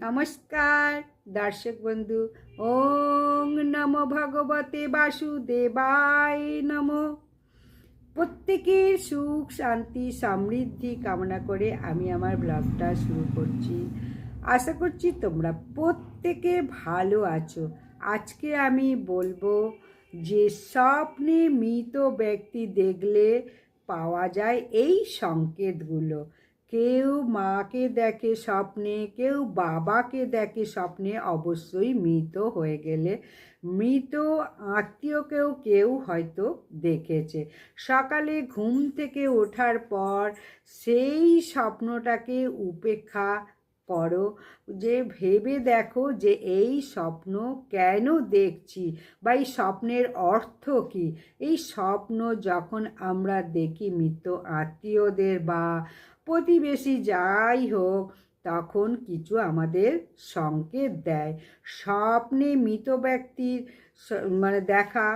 নমস্কার, দর্শক বন্ধু, ওং নম ভগবতে বাসুদেবায় নম। প্রত্যেকের সুখ, শান্তি, সমৃদ্ধি কামনা করে আমি আমার ব্লগটা শুরু করছি। আশা করছি তোমরা প্রত্যেকে ভালো আছো। আজকে আমি বলব যে, স্বপ্নে মৃত ব্যক্তি দেখলে পাওয়া যায় এই সংকেতগুলো। কেউ মাকে দেখে স্বপ্নে, কেউ বাবাকে দেখে স্বপ্নে অবশ্যই মৃত হয়ে গেলে। মৃত আত্মীয়কেও কেউ হয়তো দেখেছে। সকালে ঘুম থেকে ওঠার পর সেই স্বপ্নটাকে উপেক্ষা করো। যে ভেবে দেখো যে এই স্বপ্ন কেন দেখছি বা এই স্বপ্নের অর্থ কী? এই স্বপ্ন যখন আমরা দেখি মৃত আত্মীয়দের বা প্রতিবেশী যাই হোক, তখন কিছু আমাদের সংকেত দেয়। স্বপ্নে মৃত ব্যক্তির মানে দেখা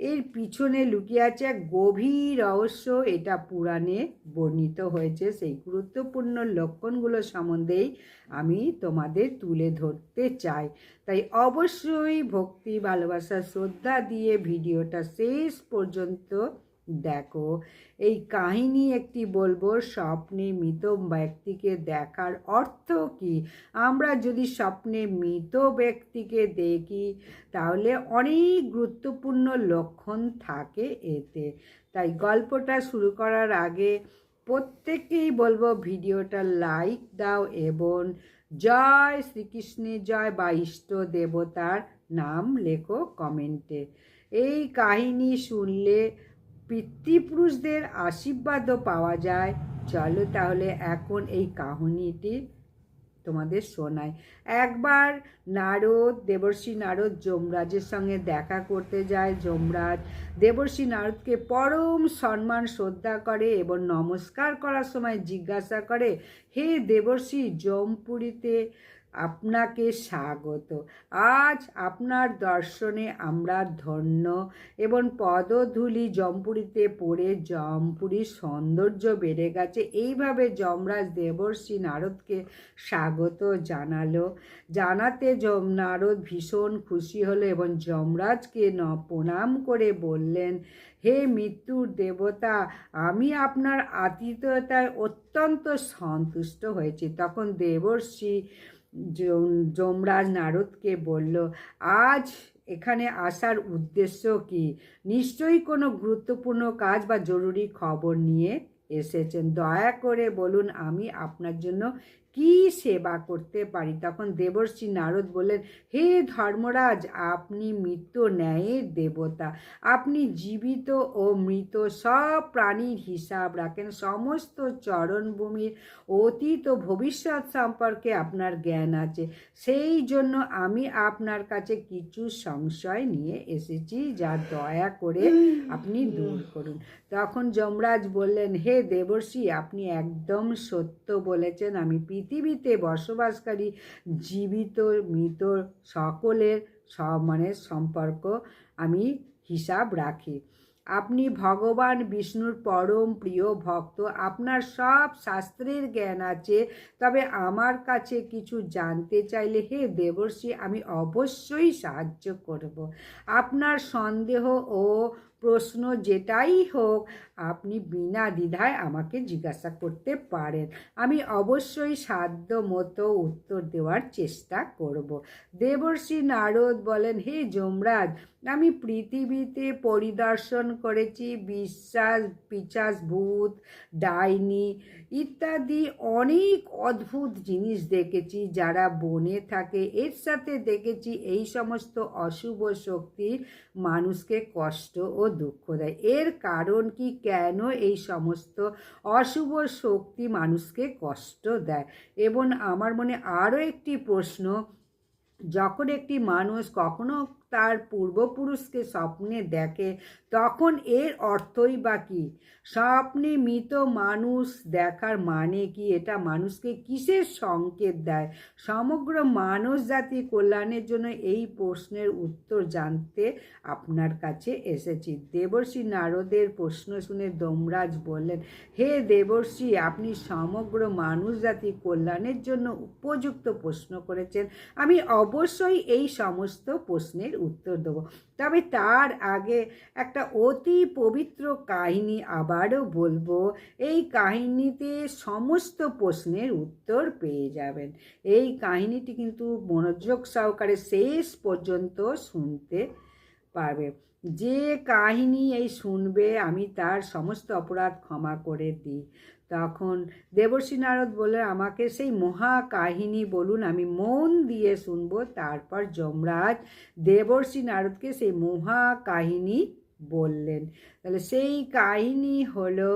এর পিছনে লুকিয়ে আছে এক গভীর রহস্য। এটা পুরাণে বর্ণিত হয়েছে। সেই গুরুত্বপূর্ণ লক্ষণগুলো সম্বন্ধেই আমি তোমাদের তুলে ধরতে চাই। তাই অবশ্যই ভক্তি, ভালোবাসা, শ্রদ্ধা দিয়ে ভিডিওটা শেষ পর্যন্ত দেখো, এই কাহিনী একটি বলব, স্বপ্নে মৃত ব্যক্তিকে দেখার অর্থ কি? আমরা যদি স্বপ্নে মৃত ব্যক্তিকে দেখি, তাহলে অনেক গুরুত্বপূর্ণ লক্ষণ থাকে এতে। তাই গল্পটা শুরু করার আগে প্রত্যেককেই বলব, ভিডিওটা লাইক দাও এবং জয় শ্রীকৃষ্ণের জয় বা ইষ্ট দেবতার নাম লেখো কমেন্টে। এই কাহিনী শুনলে পিতৃপুরুষদের আশীর্বাদও পাওয়া যায়। চলো তাহলে এখন এই কাহিনীটি তোমাদের শোনায় একবার নারদ, দেবর্ষী নারদ যমরাজের সঙ্গে দেখা করতে যায়। যমরাজ দেবর্ষী নারদকে পরম সম্মান শ্রদ্ধা করে এবং নমস্কার করার সময় জিজ্ঞাসা করে, হে দেবর্ষী জমপুরীতে আপনাকে স্বাগত। আজ আপনার দর্শনে আমরা ধন্য এবং পদধূলি জমপুরীতে পড়ে জমপুরীর সৌন্দর্য বেড়ে গেছে। এইভাবে যমরাজ দেবর্ষী নারদকে স্বাগত জানালো। জানাতে যম নারদ ভীষণ খুশি হলো এবং যমরাজকে ন প্রণাম করে বললেন, হে মৃত্যুর দেবতা, আমি আপনার আতিথ্যতায় অত্যন্ত সন্তুষ্ট হয়েছি। তখন দেবর্ষি যমরাজ নারদকে বলল, আজ এখানে আসার উদ্দেশ্য কি? নিশ্চয়ই কোনো গুরুত্বপূর্ণ কাজ বা জরুরি খবর নিয়ে এসেছেন। দয়া করে বলুন, আমি আপনার জন্য কি সেবা করতে পারি? তখন দেবর্ষি নারদ বললেন, হে ধর্মরাজ, আপনি মৃত্যু ন্যায়ের দেবতা। আপনি জীবিত ও মৃত, সব প্রাণীর হিসাব রাখেন। সমস্ত চরণভূমির অতীত ও ভবিষ্যৎ সম্পর্কে আপনার জ্ঞান আছে। সেই জন্য আমি আপনার কাছে কিছু সংশয় নিয়ে এসেছি, যা দয়া করে আপনি দূর করুন। তখন যমরাজ বললেন, হে দেবর্ষি, আপনি একদম সত্য বলেছেন। আমি পৃথিবীতে বসবাসকারী জীবিত, মৃত সকলের সব মানে সম্পর্ক আমি হিসাব রাখি। আপনি ভগবান বিষ্ণুর পরম প্রিয় ভক্ত, আপনার সব শাস্ত্রের জ্ঞান আছে, তবে আমার কাছে কিছু জানতে চাইলে হে দেবর্ষি, আমি অবশ্যই সাহায্য করব। আপনার সন্দেহ ও প্রশ্ন যেটাই হোক, আপনি বিনা দ্বিধায় আমাকে জিজ্ঞাসা করতে পারেন। আমি অবশ্যই সাধ্য মতো উত্তর দেওয়ার চেষ্টা করব। দেবর্ষি নারদ বলেন, হে যমরাজ আমি পৃথিবীতে পরিদর্শন করেছি বিশ্বাস পিচাস ভূত ডাইনি ইত্যাদি অনেক অদ্ভুত জিনিস দেখেছি যারা বনে থাকে। এর সাথে দেখেছি এই সমস্ত অশুভ শক্তি মানুষকে কষ্ট ও দুঃখ দেয়। এর কারণ কি? কেন এই সমস্ত অশুভ শক্তি মানুষকে কষ্ট দেয়? এবং আমার মনে আরও একটি প্রশ্ন, যখন একটি মানুষ কখনো তার পূর্বপুরুষকে স্বপ্নে দেখে, তখন এর অর্থই বা কী? স্বপ্নে মৃত মানুষ দেখার মানে কি? এটা মানুষকে কিসের সংকেত দেয়? সমগ্র মানব জাতি কল্যাণের জন্য এই প্রশ্নের উত্তর জানতে আপনার কাছে এসেছি। দেবর্ষী নারদের প্রশ্ন শুনে দমরাজ বললেন, হে দেবর্ষী, আপনি সমগ্র মানুষ জাতি কল্যাণের জন্য উপযুক্ত প্রশ্ন করেছেন। আমি অবশ্যই এই সমস্ত প্রশ্নের উত্তর দেব। তবে তার আগে একটা অতি পবিত্র কাহিনী আবারও বলব। এই কাহিনীতে সমস্ত প্রশ্নের উত্তর পেয়ে যাবেন। এই কাহিনীটি কিন্তু মনোযোগ সহকারে শেষ পর্যন্ত শুনতে পারবে। যে কাহিনী এই শুনবে, আমি তার সমস্ত অপরাধ ক্ষমা করে দিই। তখন দেবর্ষী নারদ বলে, আমাকে সেই মহা কাহিনী বলুন, আমি মন দিয়ে শুনব। তারপর যমরাজ দেবর্ষী নারদকে সেই মহা কাহিনী বললেন। তাহলে সেই কাহিনী হলো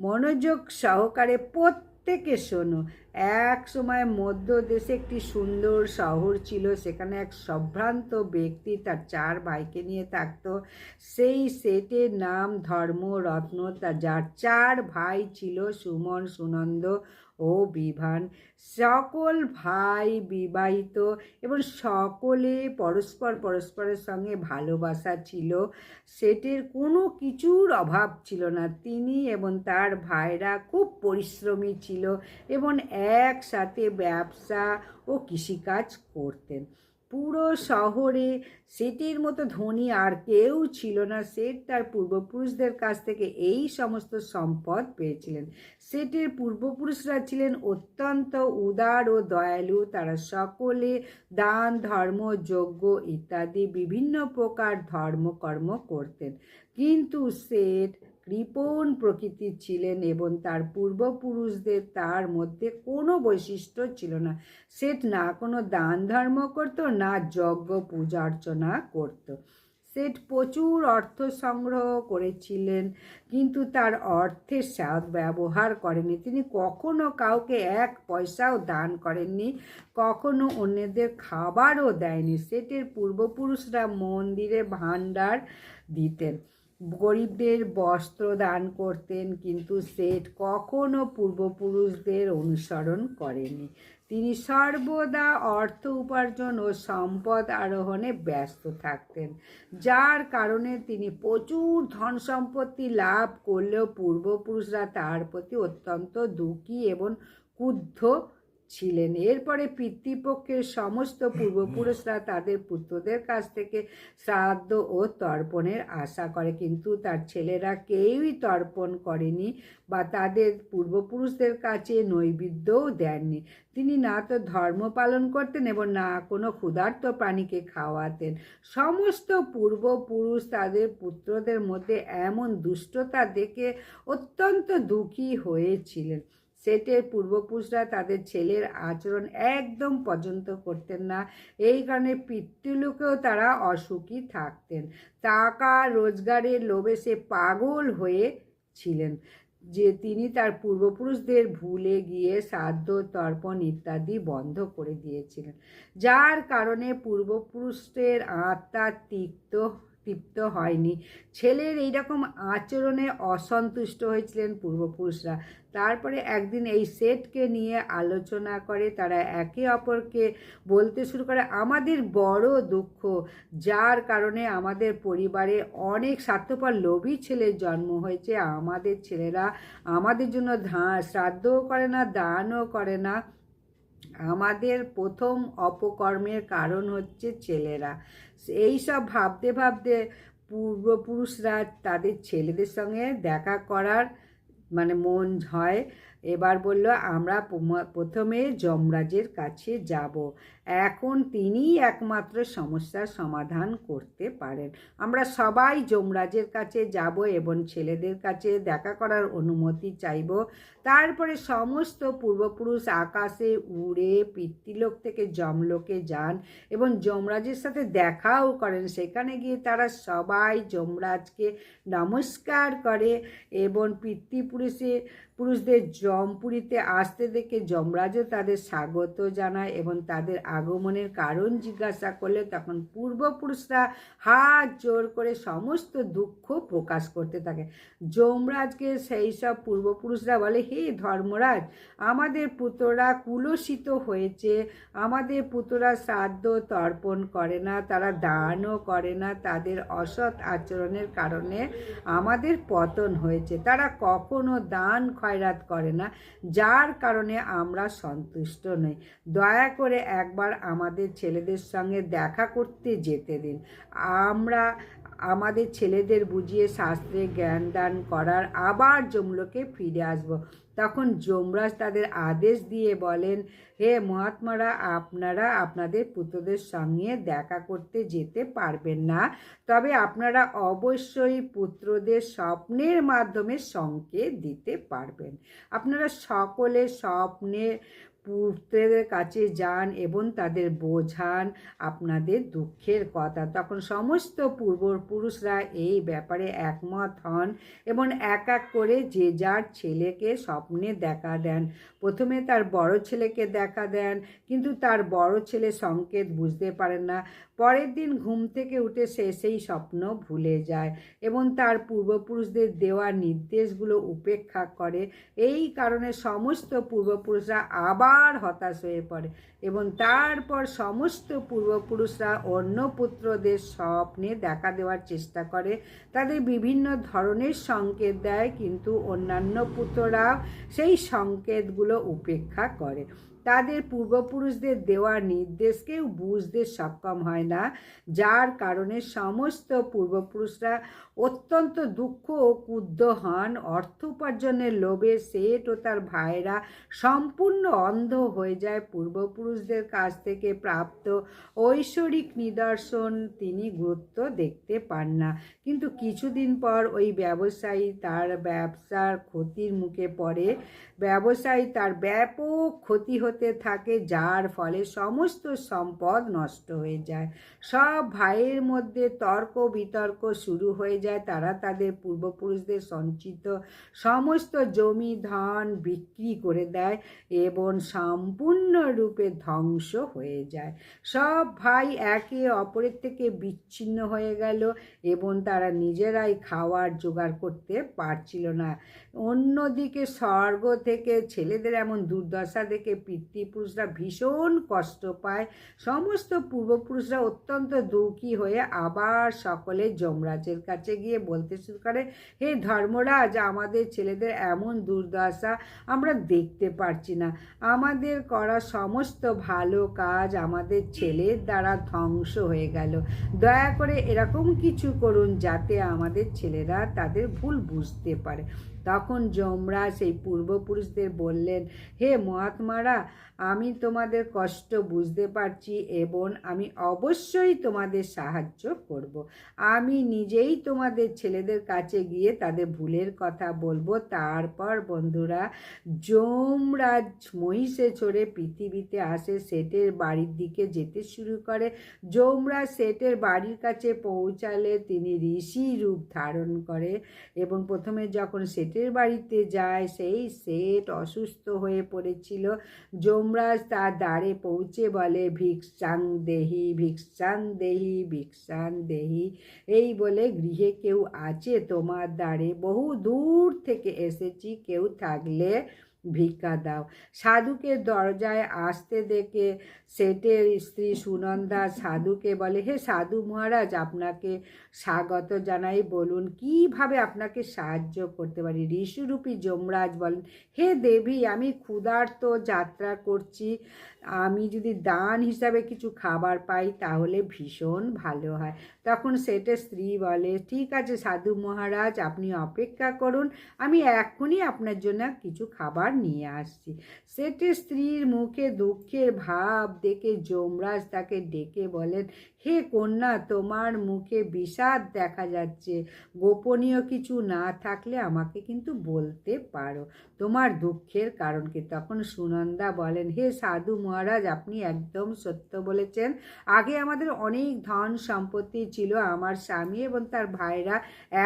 মনোযোগ সহকারে প্রত্যেকে শোনো। এক সময় মধ্য দেশে একটি সুন্দর শহর ছিল, সেখানে এক সম্ভ্রান্ত ব্যক্তি তার চার ভাইকে নিয়ে থাকত। সেই সেটের নাম ধর্মরত্ন তা যার চার ভাই ছিল সুমন, সুনন্দ ও বিভান, সকল ভাই বিবাহিত এবং সকলে পরস্পর পরস্পরের সঙ্গে ভালোবাসা ছিল। সেটের কোনো কিছুর অভাব ছিল না। তিনি এবং তার ভাইরা খুব পরিশ্রমী ছিল এবং একসাথে ব্যবসা ও কৃষিকাজ করতেন। পুরো শহরে সেটির মতো ধনী আর কেউ ছিল না। সেট তার পূর্বপুরুষদের কাছ থেকে এই সমস্ত সম্পদ পেয়েছিলেন। সেটের পূর্বপুরুষরা ছিলেন অত্যন্ত উদার ও দয়ালু। তারা সকলে দান, ধর্ম, যজ্ঞ ইত্যাদি বিভিন্ন প্রকার ধর্মকর্ম করতেন। কিন্তু সেট কৃপণ প্রকৃতির ছিলেন এবং তার পূর্বপুরুষদের তার মধ্যে কোনো বৈশিষ্ট্য ছিল না। সেট না কোনো দান ধর্ম করত, না যজ্ঞ পূজা অর্চনা করত। সেট প্রচুর অর্থ সংগ্রহ করেছিলেন, কিন্তু তার অর্থের সৎ ব্যবহার করেনি তিনি কখনো কাউকে এক পয়সাও দান করেননি, কখনো অন্যদের খাবারও দেয়নি। সেটের পূর্বপুরুষরা মন্দিরে ভাণ্ডার দিতেন। গরিবদের বস্ত্র দান করতেন, কিন্তু সেট কখনো পূর্বপুরুষদের অনুসরণ করেনি তিনি সর্বদা অর্থ উপার্জন ও সম্পদ আরোহণে ব্যস্ত থাকতেন, যার কারণে তিনি প্রচুর ধন সম্পত্তি লাভ করলেও পূর্বপুরুষরা তার প্রতি অত্যন্ত দুঃখী এবং ক্ষুব্ধ ছিলেন। এরপরে পিতৃপক্ষের সমস্ত পূর্বপুরুষরা তাদের পুত্রদের কাছ থেকে শ্রাদ্ধ ও তর্পণের আশা করে। কিন্তু তার ছেলেরা কেউই তর্পণ করেনি বা তাদের পূর্বপুরুষদের কাছে নৈবেদ্যও দেননি। তিনি না তো ধর্ম পালন করতেন এবং না কোনো ক্ষুধার্ত প্রাণীকে খাওয়াতেন। সমস্ত পূর্বপুরুষ তাদের পুত্রদের মধ্যে এমন দুষ্টতা দেখে অত্যন্ত দুঃখী হয়েছিলেন। সেটের পূর্বপুরুষরা তাদের ছেলের আচরণ একদম পর্যন্ত করতেন না। এই কারণে পিতৃলোকেও তারা অসুখী থাকতেন। টাকা, রোজগারের লোভে সে পাগল হয়ে ছিলেন। যে তিনি তার পূর্বপুরুষদের ভুলে গিয়ে শ্রাদ্ধ তর্পণ ইত্যাদি বন্ধ করে দিয়েছিলেন। যার কারণে পূর্বপুরুষদের আত্মা তিক্ত তৃপ্ত হয়নি। ছেলের এইরকম আচরণে অসন্তুষ্ট হয়েছিলেন পূর্বপুরুষরা। তারপরে একদিন এই সেটকে নিয়ে আলোচনা করে তারা একে অপরকে বলতে শুরু করে, আমাদের বড় দুঃখ, যার কারণে আমাদের পরিবারে অনেক স্বার্থপর লোভী ছেলের জন্ম হয়েছে। আমাদের ছেলেরা আমাদের জন্য ধা, শ্রাদ্ধও করে না, দানও করে না। আমাদের প্রথম অপকর্মের কারণ হচ্ছে ছেলেরা। এই সব ভাবতে ভাবতে পূর্বপুরুষরা তাদের ছেলেদের সঙ্গে দেখা করার মানে মন হয়। এবার বলল, আমরা প্রথমে যমরাজের কাছে যাব। এখন তিনিই একমাত্র সমস্যার সমাধান করতে পারেন। আমরা সবাই যমরাজের কাছে যাব এবং ছেলেদের কাছে দেখা করার অনুমতি চাইব। তারপরে সমস্ত পূর্বপুরুষ আকাশে উড়ে পিতৃলোক থেকে যমলোকে যান এবং যমরাজের সাথে দেখাও করেন। সেখানে গিয়ে তারা সবাই যমরাজকে নমস্কার করে এবং পিতৃপুরুষে পুরুষদের জমপুরীতে আসতে দেখে যমরাজও তাদের স্বাগত জানায় এবং তাদের আগমনের কারণ জিজ্ঞাসা করলে তখন পূর্বপুরুষরা হাত জোর করে সমস্ত দুঃখ প্রকাশ করতে থাকে। যমরাজকে সেই সব পূর্বপুরুষরা বলে, হে ধর্মরাজ, আমাদের পুত্ররা কুলসিত হয়েছে, আমাদের পুত্ররা শ্রাদ্ধ তর্পণ করে না, তারা দানও করে না, তাদের অসৎ আচরণের কারণে আমাদের পতন হয়েছে। তারা কখনো দান খয়রাত করে না। যার কারণে আমরা সন্তুষ্ট নই। দয়া করে একবার আমাদের ছেলেদের সঙ্গে দেখা করতে যেতে দিন। আমরা আমাদের ছেলেদের বুঝিয়ে শাস্ত্রে জ্ঞান দান করার আবার জমলোকে ফিরে আসব। তখন যমরাজ তাদের আদেশ দিয়ে বলেন, হে মহাত্মারা, আপনারা আপনাদের পুত্রদের সঙ্গে দেখা করতে যেতে পারবেন না। তবে আপনারা অবশ্যই পুত্রদের স্বপ্নের মাধ্যমে সংকেত দিতে পারবেন। আপনারা সকলে স্বপ্নে পুত্রদের কাছে যান এবং তাদের বোঝান আপনাদের দুঃখের কথা। তখন সমস্ত পূর্বপুরুষরা এই ব্যাপারে একমত হন এবং এক এক করে যে যার ছেলেকে স্বপ্নে দেখা দেন। প্রথমে তার বড় ছেলেকে দেখা দেন, কিন্তু তার বড় ছেলে সংকেত বুঝতে পারেন না। পরের দিন ঘুম থেকে উঠে সে সেই স্বপ্ন ভুলে যায় এবং তার পূর্বপুরুষদের দেওয়া নির্দেশগুলো উপেক্ষা করে। এই কারণে সমস্ত পূর্বপুরুষরা আবার হতাশ হয়ে পড়ে এবং তারপর সমস্ত পূর্বপুরুষরা অন্য পুত্রদের স্বপ্নে দেখা দেওয়ার চেষ্টা করে। তাদের বিভিন্ন ধরনের সংকেত দেয়, কিন্তু অন্যান্য পুত্ররা সেই সংকেতগুলো উপেক্ষা করে। তাদের পূর্বপুরুষদের দেওয়া নির্দেশকেও বুঝতে সক্ষম হয় না, যার কারণে সমস্ত পূর্বপুরুষরা অত্যন্ত দুঃখ ও ক্ষুব্ধ হন। অর্থ উপার্জনের লোভে সেট ও তার ভাইরা সম্পূর্ণ অন্ধ হয়ে যায়। পূর্বপুরুষদের কাছ থেকে প্রাপ্ত ঐশ্বরিক নিদর্শন তিনি গুরুত্ব দেখতে পান না। কিন্তু কিছুদিন পর ওই ব্যবসায়ী তার ব্যবসার ক্ষতির মুখে পড়ে। ব্যবসায়ী তার ব্যাপক ক্ষতি হতে থাকে, যার ফলে সমস্ত সম্পদ নষ্ট হয়ে যায়। সব ভাইয়ের মধ্যে তর্ক বিতর্ক শুরু হয়ে যায়। তারা তাদের পূর্বপুরুষদের সঞ্চিত সমস্ত জমি, ধন বিক্রি করে দেয় এবং সম্পূর্ণরূপে ধ্বংস হয়ে যায়। সব ভাই একে অপরের থেকে বিচ্ছিন্ন হয়ে গেল এবং তারা নিজেরাই খাওয়ার জোগাড় করতে পারছিল না। অন্যদিকে স্বর্গ থেকে ছেলেদের এমন দুর্দশা দেখে পিতৃপুরুষরা ভীষণ কষ্ট পায়। সমস্ত পূর্বপুরুষরা অত্যন্ত দুঃখী হয়ে আবার সকলে যমরাজের কাছে গিয়ে বলতে শুরু করে, হে ধর্মরাজ, আমাদের ছেলেদের এমন দুর্দশা আমরা দেখতে পারছি না। আমাদের করা সমস্ত ভালো কাজ আমাদের ছেলের দ্বারা ধ্বংস হয়ে গেল। দয়া করে এরকম কিছু করুন যাতে আমাদের ছেলেরা তাদের ভুল বুঝতে পারে। তখন যমরা সেই পূর্বপুরুষদের বললেন, হে মহাত্মারা, আমি তোমাদের কষ্ট বুঝতে পারছি এবং আমি অবশ্যই তোমাদের সাহায্য করব। আমি নিজেই তোমাদের ছেলেদের কাছে গিয়ে তাদের ভুলের কথা বলব তারপর বন্ধুরা, যমরাজ মহিষে চড়ে পৃথিবীতে আসে, সেটের বাড়ির দিকে যেতে শুরু করে যমরাজ সেটের বাড়ির কাছে পৌঁছালে তিনি ঋষি রূপ ধারণ করে এবং প্রথমে যখন সেটের বাড়িতে যায়, সেই সেট অসুস্থ হয়ে পড়েছিল। যমরাজ তার দ্বারে পৌঁছে বলে ভিক্ষান দেহি, ভিক্ষাং দেহি ভিক্ষান দেহি। এই বলে গৃহে কেউ আছে? তোমার দ্বারে বহু দূর থেকে এসেছি, কেউ থাকলে ভিক্ষা দাও। সাধুকে দরজায় আসতে দেখে সেটের স্ত্রী সুনন্দা সাধুকে বলে, হে সাধু মহারাজ, আপনাকে স্বাগত জানাই। বলুন, কীভাবে আপনাকে সাহায্য করতে পারি? ঋষিরূপী যমরাজ বলেন, হে দেবী, আমি ক্ষুধার্ত যাত্রা করছি। আমি যদি দান হিসাবে কিছু খাবার পাই, তাহলে ভীষণ ভালো হয়। তখন সেটের স্ত্রী বলে, ঠিক আছে সাধু মহারাজ, আপনি অপেক্ষা করুন, আমি এখনই আপনার জন্য কিছু খাবার নিয়ে আসছি। সেটের স্ত্রীর মুখে দুঃখের ভাব দেখে যমরাজ তাকে ডেকে বলেন, হে কন্যা, তোমার মুখে বিষাদ দেখা যাচ্ছে। গোপনীয় কিছু না থাকলে আমাকে কিন্তু বলতে পারো। তোমার দুঃখের কারণ কি? তখন সুনন্দা বলেন, হে সাধু মহারাজ, আপনি একদম সত্য বলেছেন। আগে আমাদের অনেক ধন সম্পত্তি ছিল আমার স্বামী এবং তার ভাইরা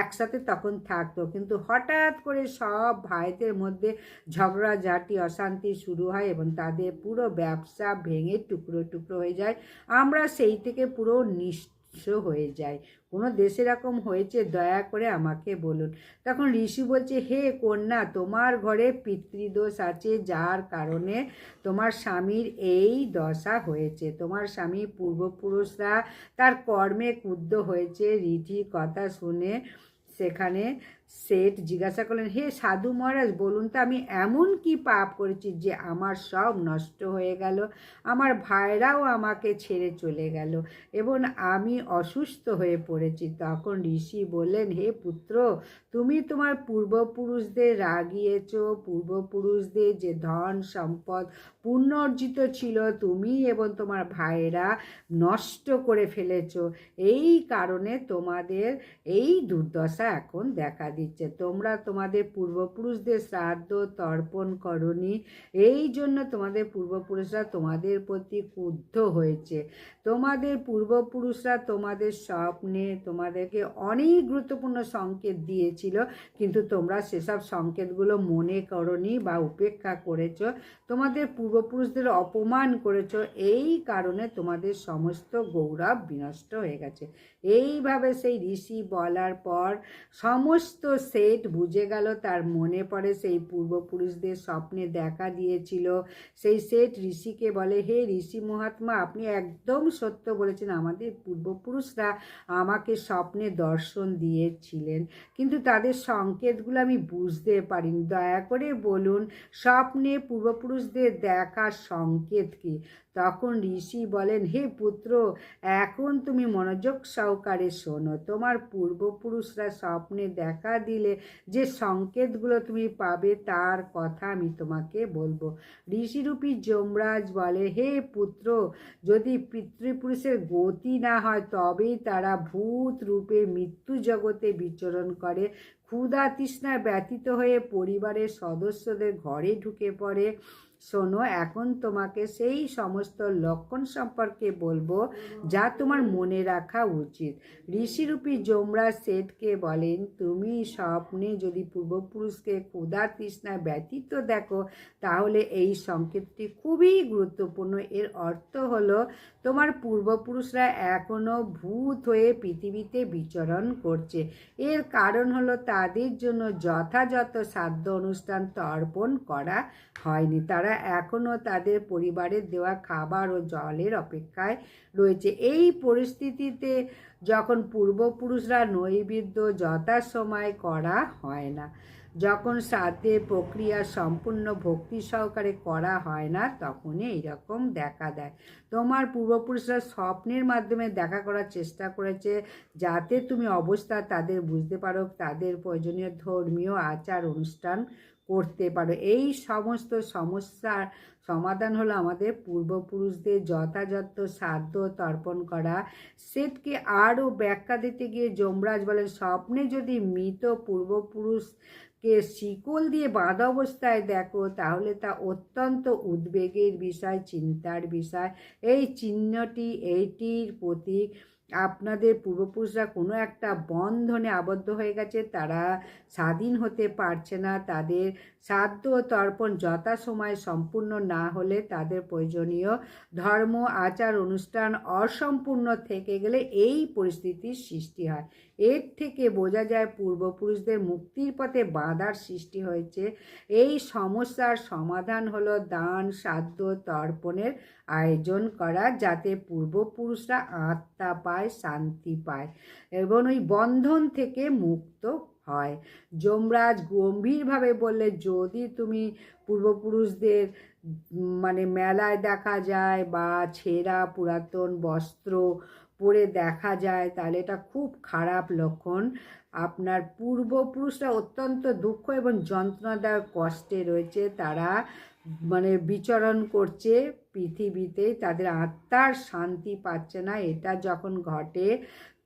একসাথে তখন থাকতো। কিন্তু হঠাৎ করে সব ভাইদের মধ্যে ঝগড়া ঝগড়াঝাটি অশান্তি শুরু হয় এবং তাদের পুরো ব্যবসা ভেঙে টুকরো টুকরো হয়ে যায়। আমরা সেই থেকে পুরো নিঃস্ব হয়ে যাই। কোনো দেশে এরকম হয়েছে, দয়া করে আমাকে বলুন। তখন ঋষি বলছে, হে কন্যা, তোমার ঘরে পিতৃদোষ আছে, যার কারণে তোমার স্বামীর এই দশা হয়েছে। তোমার স্বামী পূর্বপুরুষরা তার কর্মে ক্ষুব্ধ হয়েছে। রীতির কথা শুনে সেখানে সেট জিজ্ঞাসা করলেন, হে সাধু মহারাজ, বলুন তো আমি এমন কি পাপ করেছি যে আমার সব নষ্ট হয়ে গেল? আমার ভাইরাও আমাকে ছেড়ে চলে গেল এবং আমি অসুস্থ হয়ে পড়েছি। তখন ঋষি বললেন, হে পুত্র, তুমি তোমার পূর্বপুরুষদের রাগিয়েছ। পূর্বপুরুষদের যে ধন সম্পদ পুণ্য অর্জিত ছিল, তুমি এবং তোমার ভাইয়েরা নষ্ট করে ফেলেছ। এই কারণে তোমাদের এই দুর্দশা এখন দেখা দিচ্ছে। তোমরা তোমাদের পূর্বপুরুষদের শ্রাদ্ধ তর্পণ করনি এই জন্য তোমাদের পূর্বপুরুষরা তোমাদের প্রতি ক্রুদ্ধ হয়েছে। তোমাদের পূর্বপুরুষরা তোমাদের স্বপ্নে তোমাদেরকে অনেক গুরুত্বপূর্ণ সংকেত দিয়েছিল, কিন্তু তোমরা সেসব সংকেতগুলো মনে করনি বা উপেক্ষা করেছ। তোমাদের পূর্বপুরুষদের অপমান করেছ, এই কারণে তোমাদের সমস্ত গৌরব বিনষ্ট হয়ে গেছে। এইভাবে সেই ঋষি বলার পর সমস্ত সেট বুঝে গেল, তার মনে পড়ে সেই পূর্বপুরুষদের স্বপ্নে দেখা দিয়েছিল। সেই সেট ঋষিকে বলে, হে ঋষি মহাত্মা, আপনি একদম সত্য বলেছেন, আমাদের পূর্বপুরুষরা আমাকে স্বপ্নে দর্শন দিয়েছিলেন। কিন্তু তাদের সংকেতগুলো আমি বুঝতে পারিনি। দয়া করে বলুন, স্বপ্নে পূর্বপুরুষদের দেখা সংকেত কি? তখন ঋষি বলেন, হে পুত্র, এখন তুমি মনোযোগ সহকারে শোনো। তোমার পূর্বপুরুষরা স্বপ্নে দেখা দিলে যে সংকেতগুলো তুমি পাবে তার কথা আমি তোমাকে বলব। ঋষিরূপী যমরাজ বলে, হে পুত্র, যদি পিতৃপুরুষের গতি না হয়, তবেই তারা ভূত রূপে মৃত্যু জগতে বিচরণ করে। ক্ষুধা তৃষ্ণায় ব্যতীত হয়ে পরিবারের সদস্যদের ঘরে ঢুকে পড়ে। শোনো এখন তোমাকে সেই সমস্ত লক্ষণ সম্পর্কে বলব যা তোমার মনে রাখা উচিত। ঋষিরূপী যমরাজ শেঠকে বলেন তুমি স্বপ্নে যদি পূর্বপুরুষকে ক্ষুধা তৃষ্ণায় ব্যতীত দেখো তাহলে এই সংকেতটি খুবই গুরুত্বপূর্ণ। এর অর্থ হলো তোমার পূর্বপুরুষরা এখনও ভূত হয়ে পৃথিবীতে বিচরণ করছে। এর কারণ হলো তাদের জন্য যথাযথ সাধ্য অনুষ্ঠান তর্পণ করা হয়নি। তারা এখনও তাদের পরিবারের দেওয়া খাবার ও জলের অপেক্ষায় রয়েছে, এই পরিস্থিতিতে যখন পূর্বপুরুষরা নৈবেদ্য যথাসময় করা হয় না, যখন শ্রাদ্ধের প্রক্রিয়া সম্পূর্ণ ভক্তি সহকারে করা হয় না তখনই এইরকম দেখা দেয়। তোমার পূর্বপুরুষরা স্বপ্নের মাধ্যমে দেখা করার চেষ্টা করেছে যাতে তুমি অবস্থা তাদের বুঝতে পারো, তাদের প্রয়োজনীয় ধর্মীয় আচার অনুষ্ঠান করতে পারো। এই সমস্ত সমস্যার সমাধান হলো আমাদের পূর্বপুরুষদের যথাযথ সাধ্য তর্পণ করা। সেটকে আরও ব্যাখ্যা দিতে গিয়ে যমরাজ বলেন, স্বপ্নে যদি মৃত পূর্বপুরুষকে শিকল দিয়ে বাঁধা অবস্থায় দেখো, তাহলে তা অত্যন্ত উদ্বেগের বিষয়, চিন্তার বিষয়। এই চিহ্নটি, এইটির প্রতীক আপনাদের পূর্বপুরুষরা কোনো একটা বন্ধনে আবদ্ধ হয়ে গেছে, তারা স্বাধীন হতে পারছে না, তাদের শ্রাদ্ধ তর্পণ যথাসময়ে সম্পূর্ণ না হলে তাদের প্রয়োজনীয় ধর্ম, আচার, অনুষ্ঠান অসম্পূর্ণ থেকে গেলে এই পরিস্থিতির সৃষ্টি হয়। এর থেকে বোঝা যায় পূর্বপুরুষদের মুক্তির পথে বাধার সৃষ্টি হয়েছে। এই সমস্যার সমাধান হলো দান, সাধ্য তর্পণের আয়োজন করা যাতে পূর্বপুরুষরা আত্মা পায়, শান্তি পায় এবং ওই বন্ধন থেকে মুক্ত হয়। যমরাজ গম্ভীরভাবে বললে, যদি তুমি পূর্বপুরুষদের মানে মেলায় দেখা যায় বা ছেঁড়া পুরাতন বস্ত্র পরে দেখা যায়, তাহলে এটা খুব খারাপ লক্ষণ। আপনার পূর্বপুরুষরা অত্যন্ত দুঃখ এবং যন্ত্রণাদায়ক কষ্টে রয়েছে, তারা মানে বিচরণ করছে। পৃথিবীতে তাদের আত্মার শান্তি পাচ্ছে না। এটা যখন ঘটে,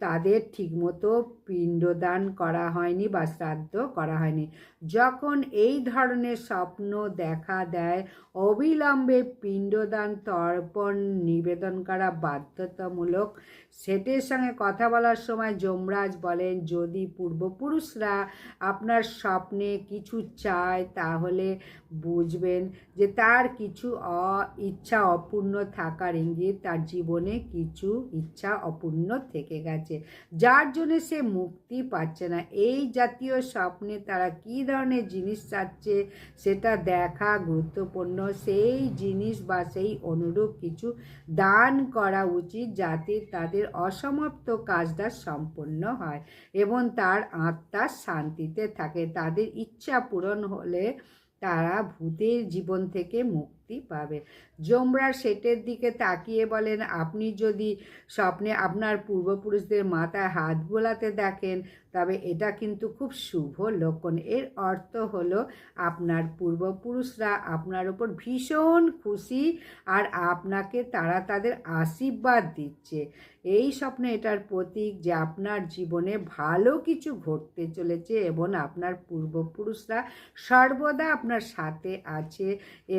তাদের ঠিকমতো পিণ্ডদান করা হয়নি বা শ্রাদ্ধ করা হয়নি। যখন এই ধরনের স্বপ্ন দেখা দেয়, অবিলম্বে পিণ্ডদান, তর্পণ, নিবেদন করা বাধ্যতামূলক। সেটের সঙ্গে কথা বলার সময় যমরাজ বলেন, যদি পূর্বপুরুষরা আপনার স্বপ্নে কিছু চায়, তাহলে বুঝবেন যে তার কিছু অ ইচ্ছা অপূর্ণ থাকার ইঙ্গিত, তার জীবনে কিছু ইচ্ছা অপূর্ণ থেকে গেছে। যার জন্য সে মুক্তি পাচ্ছে না। এই জাতীয় স্বপ্নে তারা কী ধরনের জিনিস চাচ্ছে সেটা দেখা গুরুত্বপূর্ণ। সেই জিনিস বা সেই অনুরূপ কিছু দান করা উচিত যাতে তাদের অসমাপ্ত কাজটা সম্পন্ন হয় এবং তার আত্মা শান্তিতে থাকে। তাদের ইচ্ছা পূরণ হলে তারা ভূতের জীবন থেকে মুক্তি পাবে যমরাজ সেটের দিকে তাকিয়ে বলেন, আপনি যদি স্বপ্নে আপনার পূর্বপুরুষদের মাথায় হাত বোলাতে দেখেন, তবে এটা কিন্তু খুব শুভ লক্ষণ। এর অর্থ হলো আপনার পূর্বপুরুষরা আপনার ওপর ভীষণ খুশি আর আপনাকে তারা তাদের আশীর্বাদ দিচ্ছে। এই স্বপ্নে এটার প্রতীক যে আপনার জীবনে ভালো কিছু ঘটতে চলেছে এবং আপনার পূর্বপুরুষরা সর্বদা আপনার সাথে আছে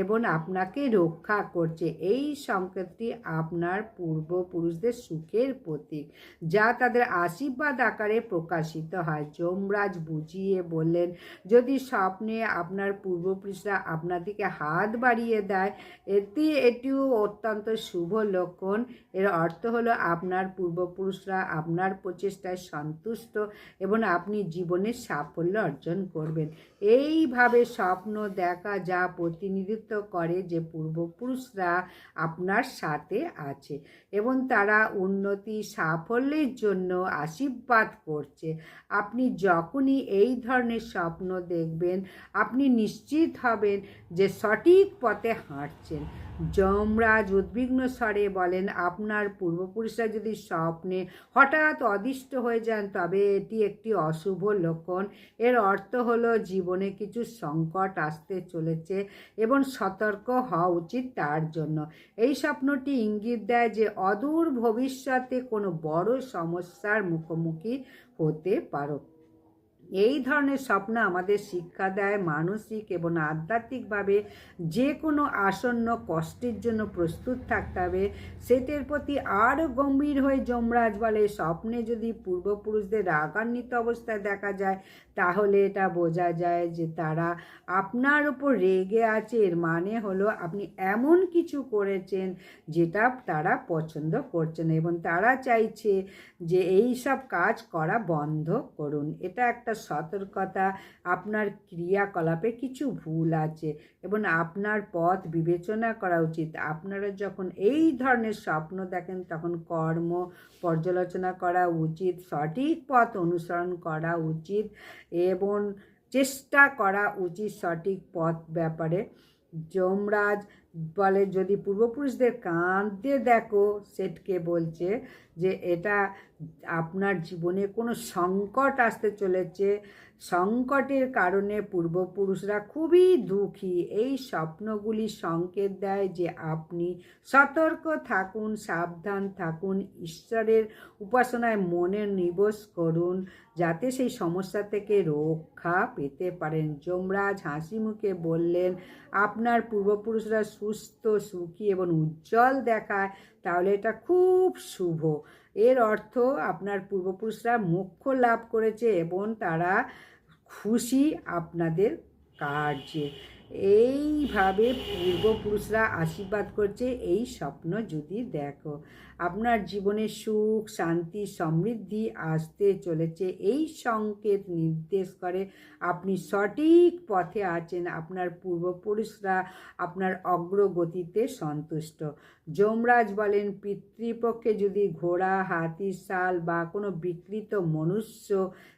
এবং আপনাকে রক্ষা করছে। এই সংকেতটি আপনার পূর্বপুরুষদের সুখের প্রতীক, যা তাদের আশীর্বাদ আকারে প্রকাশিত হয়। যমরাজ বুঝিয়ে বললেন, যদি স্বপ্নে আপনার পূর্বপুরুষরা আপনার দিকে হাত বাড়িয়ে দেয় এটি এটিও অত্যন্ত শুভ লক্ষণ। এর অর্থ হলো আপনার পূর্বপুরুষরা আপনার প্রচেষ্টায় সন্তুষ্ট এবং আপনি জীবনের সাফল্য অর্জন করবেন। এইভাবে স্বপ্ন দেখা যা প্রতিনিধিত্ব করে যে পূর্বপুরুষরা আপনার সাথে আছে এবং তারা উন্নতি সাফল্যের জন্য আশীর্বাদ করছে। আপনি যখনই এই ধরনের স্বপ্ন দেখবেন, আপনি নিশ্চিত হবেন যে সঠিক পথে হাঁটছেন। যমরাজ উদ্বিগ্ন স্বরে বলেন, আপনার পূর্বপুরুষরা যদি স্বপ্নে হঠাৎ অদিষ্ট হয়ে যান, তবে এটি একটি অশুভ লক্ষণ। এর অর্থ হলো, জীবনে কিছু সংকট আসতে চলেছে এবং সতর্ক হওয়া উচিত তার জন্য। এই স্বপ্নটি ইঙ্গিত দেয় যে, অদূর ভবিষ্যতে কোনো বড় সমস্যার মুখোমুখি হতে পারো। এই ধরনের স্বপ্ন আমাদের শিক্ষা দেয় মানসিক এবং আধ্যাত্মিকভাবে। যে কোনো আসন্ন কষ্টের জন্য প্রস্তুত থাকতে হবে। সেটের প্রতি আরও গম্ভীর হয়ে যমরাজ বলে, স্বপ্নে যদি পূর্বপুরুষদের রাগান্বিত অবস্থায় দেখা যায়, তাহলে এটা বোঝা যায় যে তারা আপনার উপর রেগে আছে। এর মানে হলো আপনি এমন কিছু করেছেন যেটা তারা পছন্দ করছেন এবং তারা চাইছে যে এই সব কাজ করা বন্ধ করুন। এটা একটা সতর্কতা, আপনার ক্রিয়াকলাপে কিছু ভুল আছে এবং আপনার পথ বিবেচনা করা উচিত। আপনারা যখন এই ধরনের স্বপ্ন দেখেন, তখন কর্ম পর্যালোচনা করা উচিত, সঠিক পথ অনুসরণ করা উচিত এবং চেষ্টা করা উচিত সঠিক পথ ব্যাপারে। যমরাজ বলে, যদি পূর্বপুরুষদের কাঁদতে দেখো, সেটকে বলছে যে, এটা আপনার জীবনে কোনো সংকট আসতে চলেছে। সংকটের কারণে পূর্বপুরুষরা খুবই দুঃখী। এই স্বপ্নগুলি সংকেত দেয় যে, আপনি সতর্ক থাকুন, সাবধান থাকুন, ঈশ্বরের উপাসনায় মনে নিবস করুন, যাতে সেই সমস্যা থেকে রক্ষা পেতে পারেন। যমরাজ হাসি মুখে বললেন, আপনার পূর্বপুরুষরা সুস্থ, সুখী এবং উজ্জ্বল দেখায়, তাহলে এটা খুব শুভ। এর অর্থ আপনার পূর্বপুরুষরা মোক্ষ লাভ করেছে এবং তারা খুশি আপনাদের কার্যে। এইভাবে পূর্বপুরুষরা আশীর্বাদ করছে, এই স্বপ্ন যদি দেখো। আপনার জীবনে সুখ, শান্তি, সমৃদ্ধি আসতে চলেছে। এই সংকেত নির্দেশ করে আপনি সঠিক পথে আছেন, আপনার পূর্বপুরুষরা আপনার অগ্রগতিতে সন্তুষ্ট। যমরাজ বলেন, পিতৃপক্ষে যদি ঘোড়া, হাতি, শাল বা কোনো বিকৃত মনুষ্য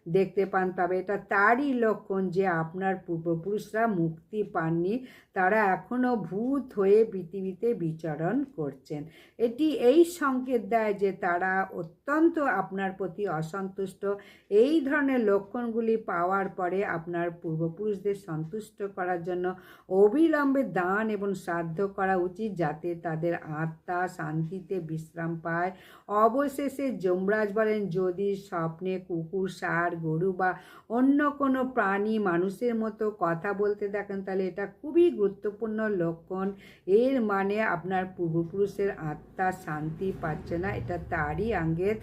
দেখতে পান, তবে এটা তারই লক্ষণ যে আপনার পূর্বপুরুষরা মুক্তি পাননি, তারা এখনও ভূত হয়ে পৃথিবীতে বিচরণ করছেন। এটি এই সংকেত দেয় যে তারা অত্যন্ত আপনার প্রতি অসন্তুষ্ট। এই ধরনের লক্ষণগুলি পাওয়ার পরে আপনার পূর্বপুরুষদের সন্তুষ্ট করার জন্য অবিলম্বে দান এবং শ্রাদ্ধ করা উচিত যাতে তাদের আত্মা শান্তিতে বিশ্রাম পায়। অবশেষে যমরাজ বলেন, যদি স্বপ্নে কুকুর, ষাঁড়, গরু বা অন্য কোনো প্রাণী মানুষের মতো কথা বলতে দেখেন, তাহলে এটা খুবই গুরুত্বপূর্ণ লক্ষণ। এর মানে আপনার পূর্বপুরুষের আত্মা শান্তি পাচ্ছে না, এটা তারই আঙ্গের।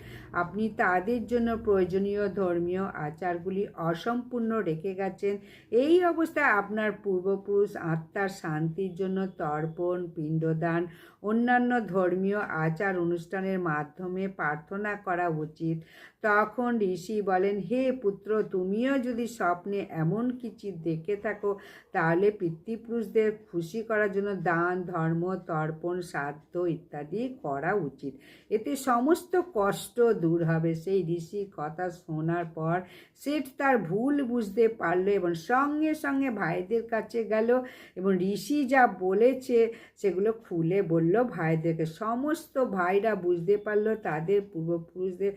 আপনি তাদের জন্য প্রয়োজনীয় ধর্মীয় আচারগুলি অসম্পূর্ণ রেখে গেছেন। এই অবস্থায় আপনার পূর্বপুরুষ আত্মার শান্তির জন্য তর্পণ, পিণ্ডদান, অন্যান্য ধর্মীয় আচার অনুষ্ঠানের মাধ্যমে প্রার্থনা করা উচিত। তখন ঋষি বলেন, হে পুত্র, তুমিও যদি স্বপ্নে এমন কিছু দেখে থাকো, তাহলে পিতৃপুরুষদের খুশি করার জন্য দান, ধর্ম, তর্পণ শ্রাদ্ধ ইত্যাদি করা উচিত। এতে সমস্ত কষ্ট দূর হবে। সেই ঋষির কথা শোনার পর সেট তার ভুল বুঝতে পারল এবং সঙ্গে সঙ্গে ভাইদের কাছে গেল এবং ঋষি যা বলেছে সেগুলো খুলে বলল ভাইদেরকে। সমস্ত ভাইরা বুঝতে পারল, তাদের পূর্বপুরুষদের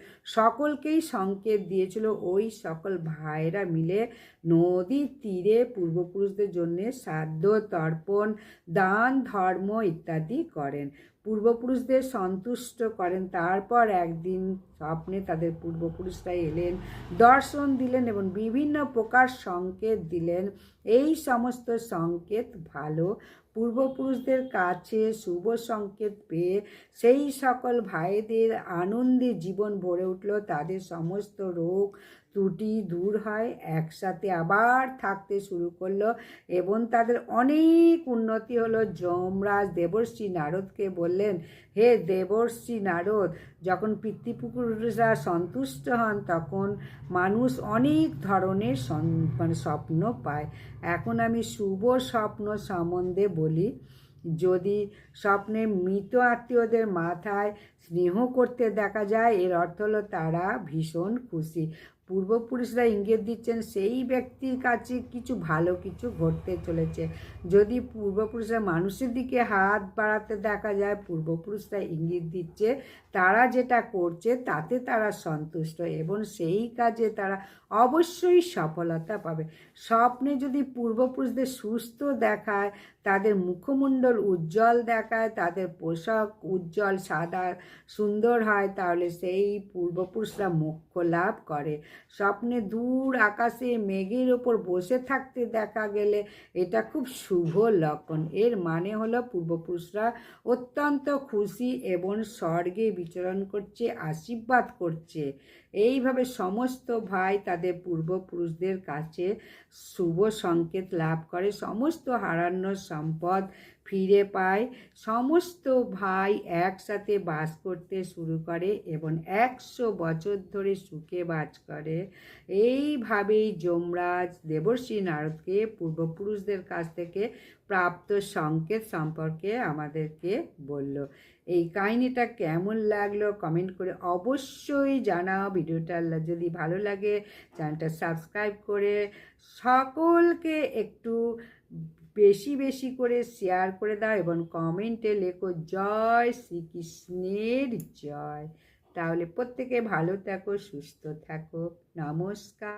সকলকেই সংকেত দিয়েছিল। ওই সকল ভাইরা মিলে নদীর তীরে পূর্বপুরুষদের জন্য শ্রাদ্ধ তর্পণ, দান, ধর্ম ইত্যাদি করেন। পূর্বপুরুষদের সন্তুষ্ট করেন। তারপর একদিন স্বপ্নে তাদের পূর্বপুরুষরা এলেন, দর্শন দিলেন এবং বিভিন্ন প্রকার সংকেত দিলেন। এই সমস্ত সংকেত ভালো। পূর্বপুরুষদের কাছে শুভ সংকেত পেয়ে সেই সকল ভাইদের আনন্দে জীবন ভরে উঠল। তাদের সমস্ত রোগ ত্রুটি দূর হয়, একসাথে আবার থাকতে শুরু করল এবং তাদের অনেক উন্নতি হলো। যমরাজ, দেবর্ষী নারদকে বললেন, হে দেবর্ষী নারদ, যখন পিতৃপুকুররা সন্তুষ্ট হন, তখন মানুষ অনেক ধরনের মানে স্বপ্ন পায়। এখন আমি শুভ স্বপ্ন সম্বন্ধে বলি, যদি স্বপ্নে মৃত আত্মীয়দের মাথায় স্নেহ করতে দেখা যায়, এর অর্থ হলো তারা ভীষণ খুশি। পূর্বপুরুষরা ইঙ্গিত দিচ্ছেন সেই ব্যক্তির কাছে কিছু ভালো কিছু ঘটতে চলেছে। যদি পূর্বপুরুষরা মানুষের দিকে হাত বাড়াতে দেখা যায়, পূর্বপুরুষরা ইঙ্গিত দিচ্ছে, তারা যেটা করছে তাতে তারা সন্তুষ্ট এবং সেই কাজে তারা অবশ্যই সফলতা পাবে। স্বপ্নে যদি পূর্বপুরুষদের সুস্থ দেখায়, তাদের মুখমণ্ডল উজ্জ্বল দেখায়, তাদের পোশাক উজ্জ্বল, সাদা, সুন্দর হয়, তাহলে সেই পূর্বপুরুষরা মোক্ষ লাভ করে। স্বপ্নে দূর আকাশে মেঘের ওপর বসে থাকতে দেখা গেলে এটা খুব শুভ লক্ষণ। এর মানে হলো পূর্বপুরুষরা অত্যন্ত খুশি এবং স্বর্গে বিচরণ করছে, আশীর্বাদ করছে। এইভাবে সমস্ত ভাই তাদের পূর্বপুরুষদের কাছে শুভ সংকেত লাভ করে। সমস্ত হারান্য সম্পদ ফিরে পায়। সমস্ত ভাই একসাথে বাস করতে শুরু করে এবং একশো বছর ধরে সুখে বাস করে। এইভাবেই যমরাজ দেবর্ষী নারদকে, পূর্বপুরুষদের কাছ থেকে প্রাপ্ত সংকেত সম্পর্কে আমাদেরকে বলল। এই কাহিনিটা কেমন লাগল কমেন্ট করে অবশ্যই জানাও। ভিডিওটা যদি ভালো লাগে, চ্যানেলটা সাবস্ক্রাইব করে সকলকে একটু বেশি বেশি করে শেয়ার করে দাও এবং কমেন্টে লেখো, জয় শ্রীকৃষ্ণের জয়। তাহলে প্রত্যেকে ভালো থাকো, সুস্থ থাকো। নমস্কার।